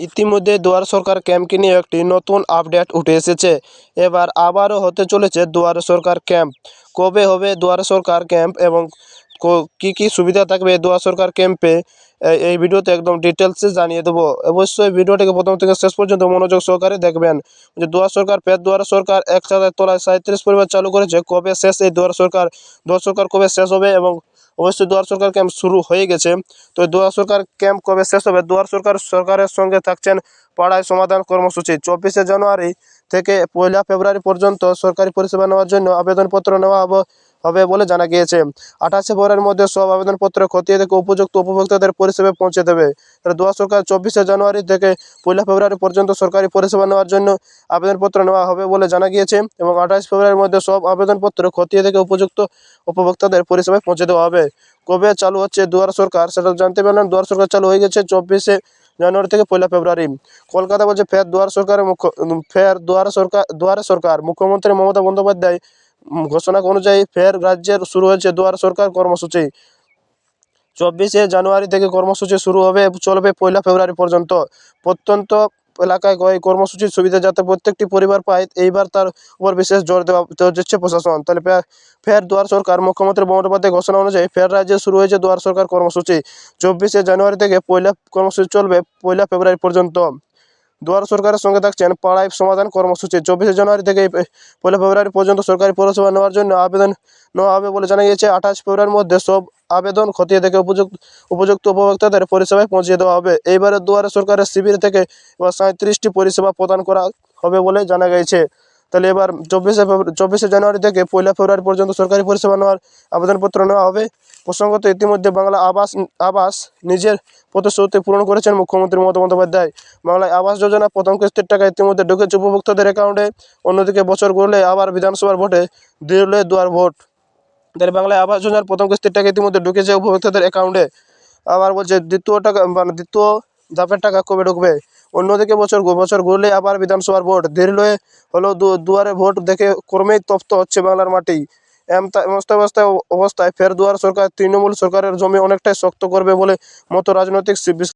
ইতিমধ্যে দুয়ার সরকার ক্যাম্পকে নিয়ে একটি নতুন আপডেট উঠে এসেছে। এবার আবারও হতে চলেছে দুয়ারে সরকার ক্যাম্প। কবে হবে দুয়ারে সরকার ক্যাম্প এবং কো- কি সুবিধা থাকবে দুয়ার সরকার ক্যাম্পে এই ভিডিওতে একদম ডিটেলসে জানিয়ে দেবো। অবশ্যই ভিডিওটিকে প্রথম থেকে শেষ পর্যন্ত মনোযোগ সহকারে দেখবেন। যে দুয়ার সরকার, পেট দুয়ার সরকার এক ছাদের তলায় সাঁত্রিশ পরিবার চালু করেছে। কবে শেষ এই দুয়ার সরকার দুয়ার সরকার কবে শেষ হবে এবং অবশ্যই দুয়ার সরকার ক্যাম্প শুরু হয়ে গেছে। তো দুয়ার সরকার ক্যাম্প কবে শেষ হবে? দুয়ার সরকার সরকারের সঙ্গে থাকছেন পাড়ায় সমাধান কর্মসূচি। চব্বিশে জানুয়ারি থেকে পয়লা ফেব্রুয়ারি পর্যন্ত সরকারি পরিষেবা নেওয়ার জন্য আবেদনপত্র নেওয়া হব- হবে বলে জানা গিয়েছে। আঠাশে ফেব্রুয়ারির মধ্যে সব আবেদনপত্র খতিয়ে দেখে উপযুক্ত উপভোক্তাদের পরিষেবা পৌঁছে দেবে। দুয়ার সরকার চব্বিশে জানুয়ারি থেকে পয়লা ফেব্রুয়ারি পর্যন্ত সরকারি পরিষেবা নেওয়ার জন্য আবেদনপত্র নেওয়া হবে বলে জানা গিয়েছে এবং আঠাশ ফেব্রুয়ারির মধ্যে সব আবেদনপত্র খতিয়ে দেখে উপযুক্ত উপভোক্তাদের পরিষেবায় পৌঁছে দেওয়া হবে। কবে চালু হচ্ছে দুয়ার সরকার সেটা জানতে পারলাম। দুয়ার সরকার চালু হয়ে গেছে চব্বিশে জানুয়ারি থেকে পয়লা ফেব্রুয়ারি। কলকাতা বলছে ফের দুয়ার সরকারের মুখ্য ফের দুয়ারে সরকার দুয়ারে সরকার মুখ্যমন্ত্রী মমতা বন্দ্যোপাধ্যায় ঘোষণা অনুযায়ী ফের রাজ্যের শুরু হয়েছে দুয়ার সরকার কর্মসূচি। চব্বিশে জানুয়ারি থেকে কর্মসূচি শুরু হবে, চলবে পয়লা ফেব্রুয়ারি পর্যন্ত। প্রত্যন্ত এলাকায় এই কর্মসূচির সুবিধা যাতে প্রত্যেকটি পরিবার পায়, এইবার তার উপর বিশেষ জোর দেওয়া দিচ্ছে প্রশাসন। তাহলে ফের- দুয়ার সরকার, মুখ্যমন্ত্রী বন্দ্যোপাধ্যায় ঘোষণা অনুযায়ী ফের রাজ্যে শুরু হয়েছে দুয়ার সরকার কর্মসূচি। চব্বিশে জানুয়ারি থেকে পয়লা কর্মসূচি চলবে পয়লা ফেব্রুয়ারি পর্যন্ত। দুয়ার সরকারের সঙ্গে থাকছেন পাড়ায় সমাধান কর্মসূচি। চব্বিশে জানুয়ারি থেকে পয়লা ফেব্রুয়ারি পর্যন্ত সরকারি পৌরসভা নেওয়ার জন্য আবেদন নেওয়া হবে বলে জানা গিয়েছে আঠাশ ফেব্রুয়ারির মধ্যে সব আবেদন খতিয়ে দেখে উপযুক্ত উপযুক্ত উপভোক্তাদের পরিষেবায় পৌঁছে দেওয়া হবে। এইবারের দুয়ারে সরকারের শিবির থেকে এবার সাঁত্রিশটি পরিষেবা প্রদান করা হবে বলে জানা গিয়েছে তাহলে এবার চব্বিশে চব্বিশে জানুয়ারি থেকে পয়লা ফেব্রুয়ারি পর্যন্ত সরকারি পরিষেবা নেওয়ার আবেদনপত্র নেওয়া হবে। প্রসঙ্গত ইতিমধ্যে বাংলা আবাস আবাস নিজের প্রতিশ্রুতি পূরণ করেছেন মুখ্যমন্ত্রী মমতা বন্দ্যোপাধ্যায়। বাংলায় আবাস যোজনা প্রথম কিস্তির টাকা ইতিমধ্যে ঢুকেছে উপভোক্তাদের অ্যাকাউন্টে, অন্যদিকে বছর গড়লে আবার বিধানসভার ভোটে দিলে দুয়ার ভোট। তাহলে বাংলায় আবাস যোজনার প্রথম কিস্তির টাকা ইতিমধ্যে ঢুকেছে উপভোক্তাদের অ্যাকাউন্টে। আবার বলছে দ্বিতীয় টাকা মানে দ্বিতীয় ধাপের টাকা কবে ঢুকবে? অন্যদিকে বছর বছর ঘুরলে আবার বিধানসভার ভোট। ধীরলে হলো দু- দুয়ারে ভোট দেখে ক্রমেই তপ্ত হচ্ছে বাংলার মাটি। এমস্ত অবস্থায় অবস্থায় ফের দুয়ার সরকার তৃণমূল সরকারের জমি অনেকটাই শক্ত করবে বলে মতো রাজনৈতিক